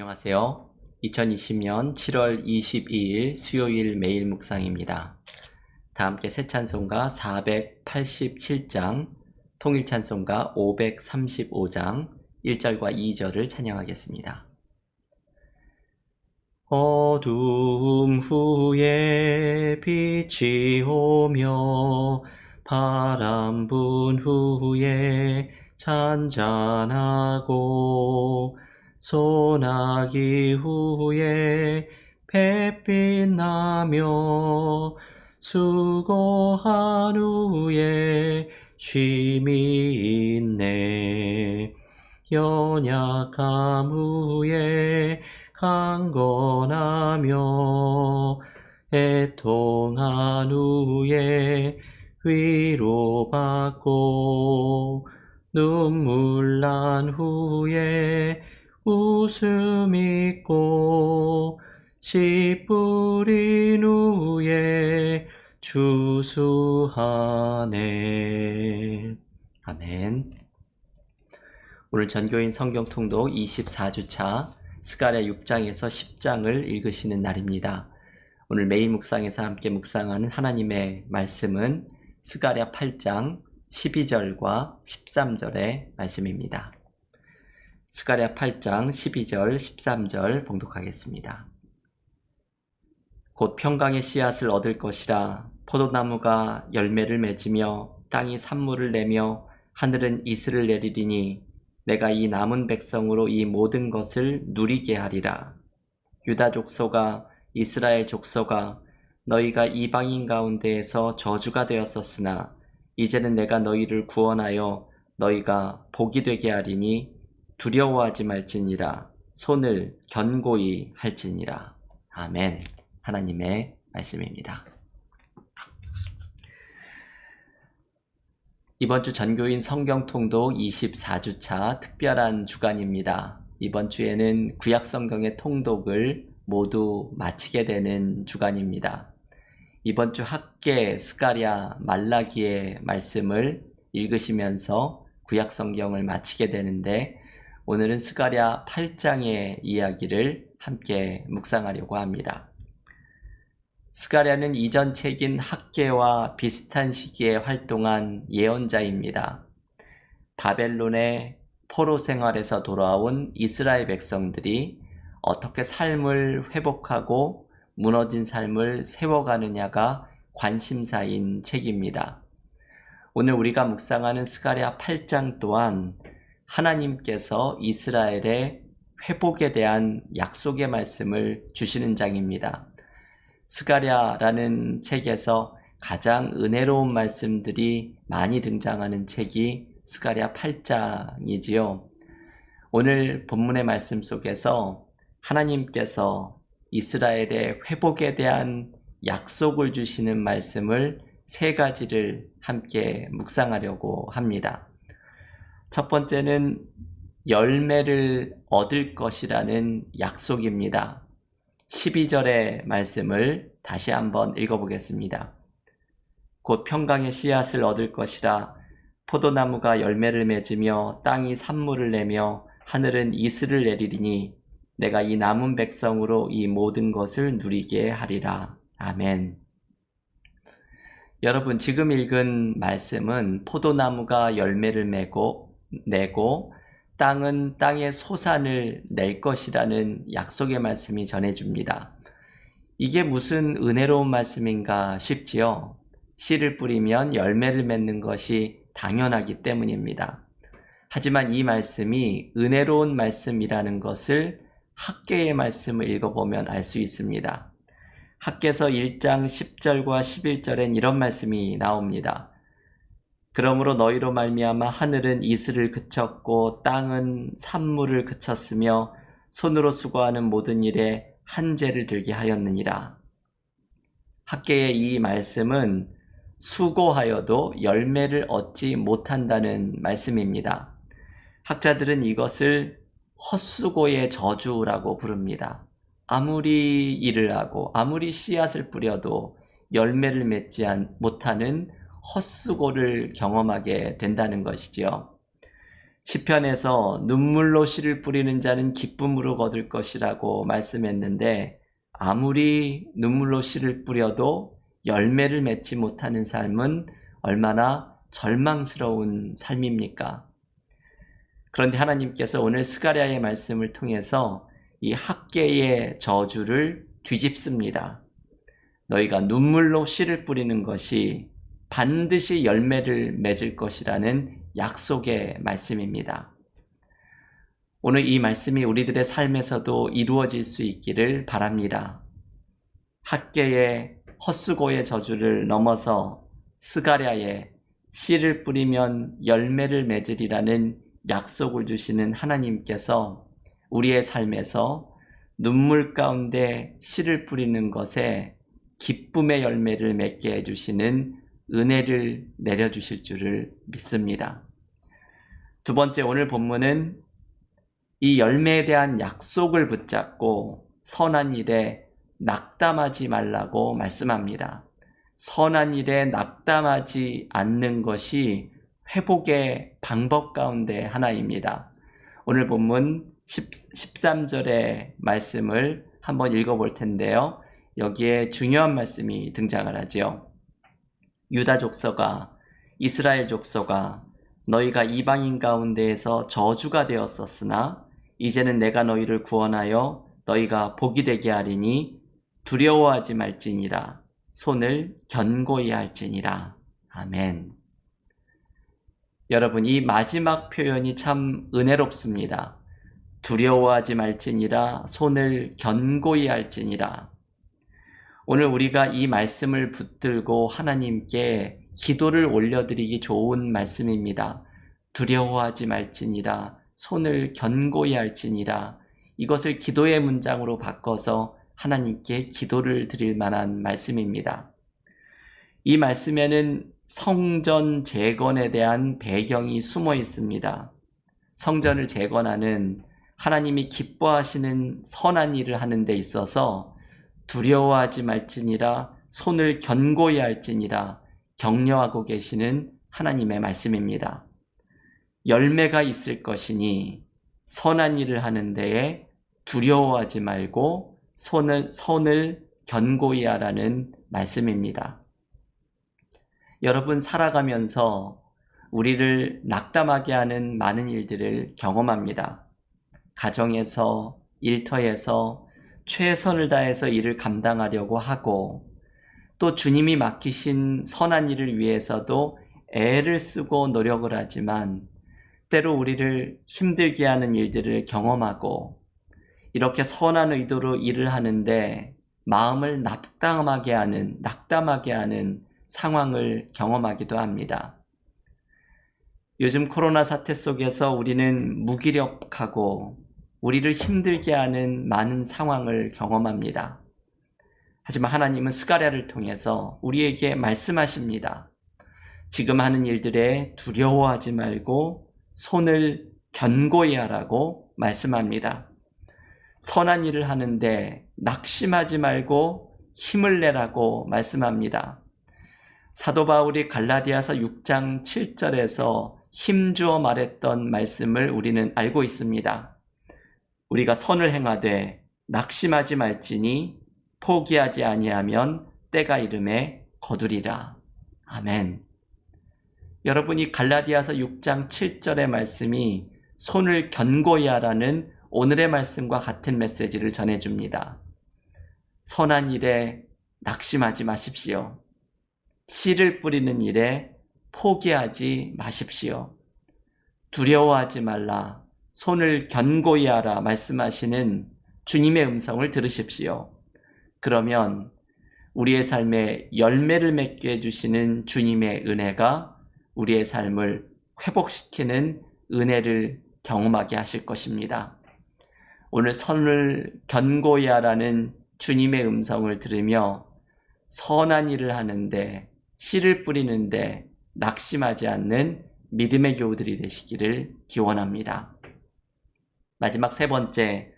안녕하세요. 2020년 7월 22일 수요일 매일 묵상입니다. 다 함께 새 찬송가 487장, 통일 찬송가 535장 1절과 2절을 찬양하겠습니다. 어둠 후에 빛이 오며 바람 분 후에 잔잔하고 소나기 후에 햇빛 나며 수고한 후에 쉼이 있네. 연약함 후에 강건하며 애통한 후에 위로받고 눈물 난 후에 웃음 있고 씨 뿌린 후에 주수하네 아멘 오늘 전교인 성경 통독 24주차 스가랴 6장에서 10장을 읽으시는 날입니다. 오늘 매일 묵상에서 함께 묵상하는 하나님의 말씀은 스가랴 8장 12절과 13절의 말씀입니다. 스가랴 8장 12절 13절 봉독하겠습니다. 곧 평강의 씨앗을 얻을 것이라 포도나무가 열매를 맺으며 땅이 산물을 내며 하늘은 이슬을 내리리니 내가 이 남은 백성으로 이 모든 것을 누리게 하리라. 유다 족소가 이스라엘 족소가 너희가 이방인 가운데에서 저주가 되었었으나 이제는 내가 너희를 구원하여 너희가 복이 되게 하리니 두려워하지 말지니라 손을 견고히 할지니라. 아멘. 하나님의 말씀입니다. 이번 주 전교인 성경 통독 24주차 특별한 주간입니다. 이번 주에는 구약 성경의 통독을 모두 마치게 되는 주간입니다. 이번 주 학계 스가랴 말라기의 말씀을 읽으시면서 구약 성경을 마치게 되는데 오늘은 스가랴 8장의 이야기를 함께 묵상하려고 합니다. 스가랴는 이전 책인 학계와 비슷한 시기에 활동한 예언자입니다. 바벨론의 포로 생활에서 돌아온 이스라엘 백성들이 어떻게 삶을 회복하고 무너진 삶을 세워가느냐가 관심사인 책입니다. 오늘 우리가 묵상하는 스가랴 8장 또한 하나님께서 이스라엘의 회복에 대한 약속의 말씀을 주시는 장입니다. 스가랴라는 책에서 가장 은혜로운 말씀들이 많이 등장하는 책이 스가랴 8장이지요. 오늘 본문의 말씀 속에서 하나님께서 이스라엘의 회복에 대한 약속을 주시는 말씀을 세 가지를 함께 묵상하려고 합니다. 첫 번째는 열매를 얻을 것이라는 약속입니다. 12절의 말씀을 다시 한번 읽어보겠습니다. 곧 평강의 씨앗을 얻을 것이라 포도나무가 열매를 맺으며 땅이 산물을 내며 하늘은 이슬을 내리리니 내가 이 남은 백성으로 이 모든 것을 누리게 하리라. 아멘. 여러분, 지금 읽은 말씀은 포도나무가 열매를 메고, 내고 땅은 땅의 소산을 낼 것이라는 약속의 말씀이 전해줍니다. 이게 무슨 은혜로운 말씀인가 싶지요. 씨를 뿌리면 열매를 맺는 것이 당연하기 때문입니다. 하지만 이 말씀이 은혜로운 말씀이라는 것을 학계의 말씀을 읽어보면 알 수 있습니다. 학계서 1장 10절과 11절엔 이런 말씀이 나옵니다. 그러므로 너희로 말미암아 하늘은 이슬을 그쳤고 땅은 산물을 그쳤으며 손으로 수고하는 모든 일에 한재를 들게 하였느니라. 학계의 이 말씀은 수고하여도 열매를 얻지 못한다는 말씀입니다. 학자들은 이것을 헛수고의 저주라고 부릅니다. 아무리 일을 하고 아무리 씨앗을 뿌려도 열매를 맺지 못하는 헛수고를 경험하게 된다는 것이지요. 시편에서 눈물로 씨를 뿌리는 자는 기쁨으로 거둘 것이라고 말씀했는데 아무리 눈물로 씨를 뿌려도 열매를 맺지 못하는 삶은 얼마나 절망스러운 삶입니까? 그런데 하나님께서 오늘 스가랴의 말씀을 통해서 이 학계의 저주를 뒤집습니다. 너희가 눈물로 씨를 뿌리는 것이 반드시 열매를 맺을 것이라는 약속의 말씀입니다. 오늘 이 말씀이 우리들의 삶에서도 이루어질 수 있기를 바랍니다. 학계의 헛수고의 저주를 넘어서 스가랴에 씨를 뿌리면 열매를 맺으리라는 약속을 주시는 하나님께서 우리의 삶에서 눈물 가운데 씨를 뿌리는 것에 기쁨의 열매를 맺게 해주시는 은혜를 내려주실 줄을 믿습니다. 두 번째 오늘 본문은 이 열매에 대한 약속을 붙잡고 선한 일에 낙담하지 말라고 말씀합니다. 선한 일에 낙담하지 않는 것이 회복의 방법 가운데 하나입니다. 오늘 본문 13절의 말씀을 한번 읽어볼 텐데요. 여기에 중요한 말씀이 등장을 하죠. 유다 족서가 이스라엘 족서가 너희가 이방인 가운데에서 저주가 되었었으나 이제는 내가 너희를 구원하여 너희가 복이 되게 하리니 두려워하지 말지니라 손을 견고히 할지니라 아멘. 여러분 이 마지막 표현이 참 은혜롭습니다. 두려워하지 말지니라 손을 견고히 할지니라 오늘 우리가 이 말씀을 붙들고 하나님께 기도를 올려드리기 좋은 말씀입니다. 두려워하지 말지니라, 손을 견고히 할지니라, 이것을 기도의 문장으로 바꿔서 하나님께 기도를 드릴 만한 말씀입니다. 이 말씀에는 성전 재건에 대한 배경이 숨어 있습니다. 성전을 재건하는 하나님이 기뻐하시는 선한 일을 하는 데 있어서 두려워하지 말지니라 손을 견고히 할지니라 격려하고 계시는 하나님의 말씀입니다. 열매가 있을 것이니 선한 일을 하는 데에 두려워하지 말고 손을, 손을 견고히 하라는 말씀입니다. 여러분 살아가면서 우리를 낙담하게 하는 많은 일들을 경험합니다. 가정에서, 일터에서, 최선을 다해서 일을 감당하려고 하고 또 주님이 맡기신 선한 일을 위해서도 애를 쓰고 노력을 하지만 때로 우리를 힘들게 하는 일들을 경험하고 이렇게 선한 의도로 일을 하는데 마음을 낙담하게 하는, 낙담하게 하는 상황을 경험하기도 합니다. 요즘 코로나 사태 속에서 우리는 무기력하고 우리를 힘들게 하는 많은 상황을 경험합니다. 하지만 하나님은 스가랴를 통해서 우리에게 말씀하십니다. 지금 하는 일들에 두려워하지 말고 손을 견고히 하라고 말씀합니다. 선한 일을 하는데 낙심하지 말고 힘을 내라고 말씀합니다. 사도 바울이 갈라디아서 6장 7절에서 힘주어 말했던 말씀을 우리는 알고 있습니다. 우리가 선을 행하되 낙심하지 말지니 포기하지 아니하면 때가 이름에 거두리라. 아멘. 여러분이 갈라디아서 6장 7절의 말씀이 손을 견고히 하라는 오늘의 말씀과 같은 메시지를 전해줍니다. 선한 일에 낙심하지 마십시오. 씨를 뿌리는 일에 포기하지 마십시오. 두려워하지 말라. 손을 견고히 하라 말씀하시는 주님의 음성을 들으십시오. 그러면 우리의 삶에 열매를 맺게 해주시는 주님의 은혜가 우리의 삶을 회복시키는 은혜를 경험하게 하실 것입니다. 오늘 선을 견고히 하라는 주님의 음성을 들으며 선한 일을 하는데 씨를 뿌리는데 낙심하지 않는 믿음의 교우들이 되시기를 기원합니다. 마지막 세 번째,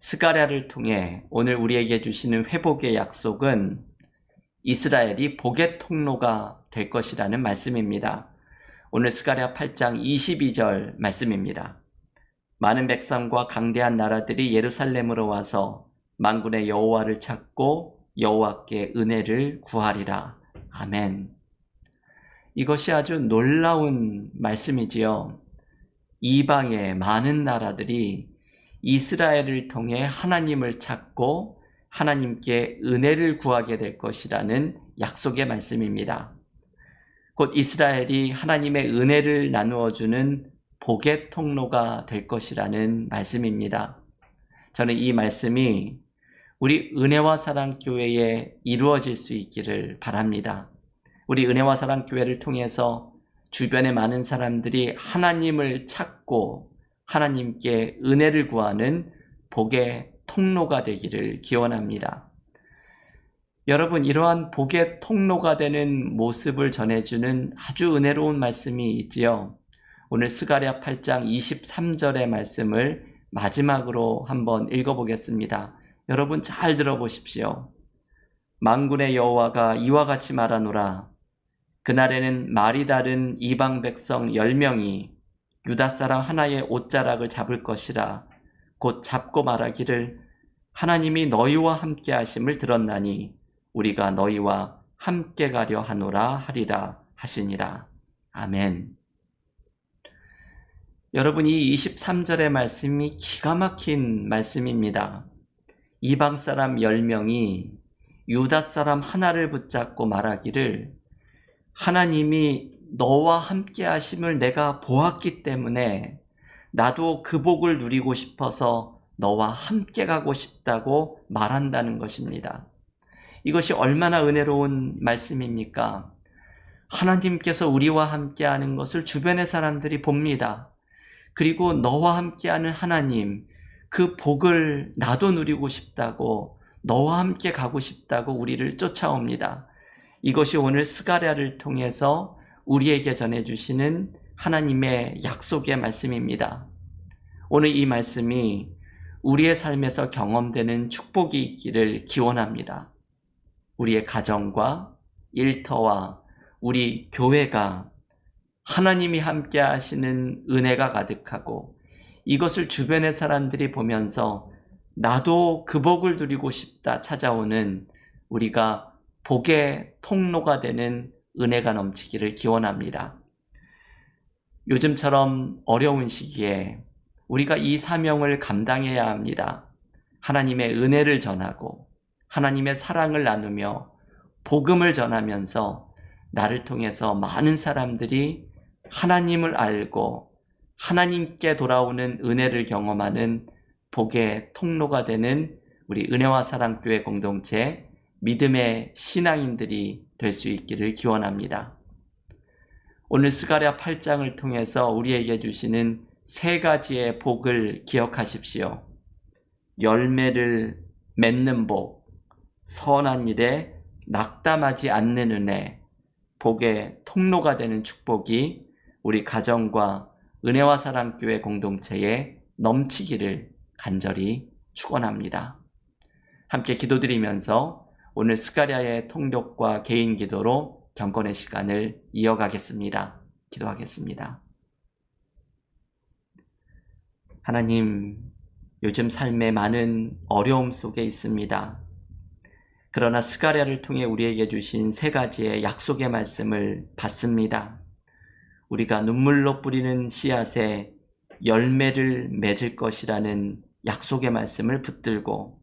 스가랴를 통해 오늘 우리에게 주시는 회복의 약속은 이스라엘이 복의 통로가 될 것이라는 말씀입니다. 오늘 스가랴 8장 22절 말씀입니다. 많은 백성과 강대한 나라들이 예루살렘으로 와서 만군의 여호와를 찾고 여호와께 은혜를 구하리라. 아멘. 이것이 아주 놀라운 말씀이지요. 이방의 많은 나라들이 이스라엘을 통해 하나님을 찾고 하나님께 은혜를 구하게 될 것이라는 약속의 말씀입니다. 곧 이스라엘이 하나님의 은혜를 나누어 주는 복의 통로가 될 것이라는 말씀입니다. 저는 이 말씀이 우리 은혜와 사랑 교회에 이루어질 수 있기를 바랍니다. 우리 은혜와 사랑 교회를 통해서 주변의 많은 사람들이 하나님을 찾고 하나님께 은혜를 구하는 복의 통로가 되기를 기원합니다. 여러분, 이러한 복의 통로가 되는 모습을 전해주는 아주 은혜로운 말씀이 있지요. 오늘 스가랴 8장 23절의 말씀을 마지막으로 한번 읽어보겠습니다. 여러분 잘 들어보십시오. 만군의 여호와가 이와 같이 말하노라. 그날에는 말이 다른 이방 백성 열 명이 유다 사람 하나의 옷자락을 잡을 것이라 곧 잡고 말하기를 하나님이 너희와 함께 하심을 들었나니 우리가 너희와 함께 가려 하노라 하리라 하시니라. 아멘. 여러분 이 23절의 말씀이 기가 막힌 말씀입니다. 이방 사람 10명이 유다 사람 하나를 붙잡고 말하기를 하나님이 너와 함께 하심을 내가 보았기 때문에 나도 그 복을 누리고 싶어서 너와 함께 가고 싶다고 말한다는 것입니다. 이것이 얼마나 은혜로운 말씀입니까? 하나님께서 우리와 함께 하는 것을 주변의 사람들이 봅니다. 그리고 너와 함께 하는 하나님, 그 복을 나도 누리고 싶다고, 너와 함께 가고 싶다고 우리를 쫓아옵니다. 이것이 오늘 스가랴를 통해서 우리에게 전해주시는 하나님의 약속의 말씀입니다. 오늘 이 말씀이 우리의 삶에서 경험되는 축복이 있기를 기원합니다. 우리의 가정과 일터와 우리 교회가 하나님이 함께 하시는 은혜가 가득하고 이것을 주변의 사람들이 보면서 나도 그 복을 누리고 싶다 찾아오는 우리가 복의 통로가 되는 은혜가 넘치기를 기원합니다. 요즘처럼 어려운 시기에 우리가 이 사명을 감당해야 합니다. 하나님의 은혜를 전하고 하나님의 사랑을 나누며 복음을 전하면서 나를 통해서 많은 사람들이 하나님을 알고 하나님께 돌아오는 은혜를 경험하는 복의 통로가 되는 우리 은혜와 사랑교회 공동체 믿음의 신앙인들이 될 수 있기를 기원합니다. 오늘 스가랴 8장을 통해서 우리에게 주시는 세 가지의 복을 기억하십시오. 열매를 맺는 복, 선한 일에 낙담하지 않는 은혜, 복의 통로가 되는 축복이 우리 가정과 은혜와 사랑교회 공동체에 넘치기를 간절히 축원합니다. 함께 기도드리면서 오늘 스가랴의 통독과 개인 기도로 경건의 시간을 이어가겠습니다. 기도하겠습니다. 하나님, 요즘 삶에 많은 어려움 속에 있습니다. 그러나 스가랴를 통해 우리에게 주신 세 가지의 약속의 말씀을 받습니다. 우리가 눈물로 뿌리는 씨앗에 열매를 맺을 것이라는 약속의 말씀을 붙들고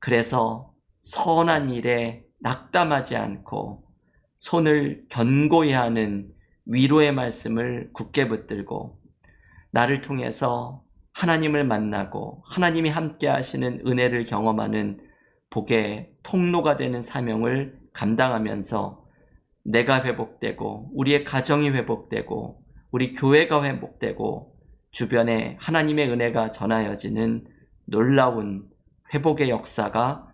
그래서 선한 일에 낙담하지 않고 손을 견고히 하는 위로의 말씀을 굳게 붙들고 나를 통해서 하나님을 만나고 하나님이 함께 하시는 은혜를 경험하는 복의 통로가 되는 사명을 감당하면서 내가 회복되고 우리의 가정이 회복되고 우리 교회가 회복되고 주변에 하나님의 은혜가 전하여지는 놀라운 회복의 역사가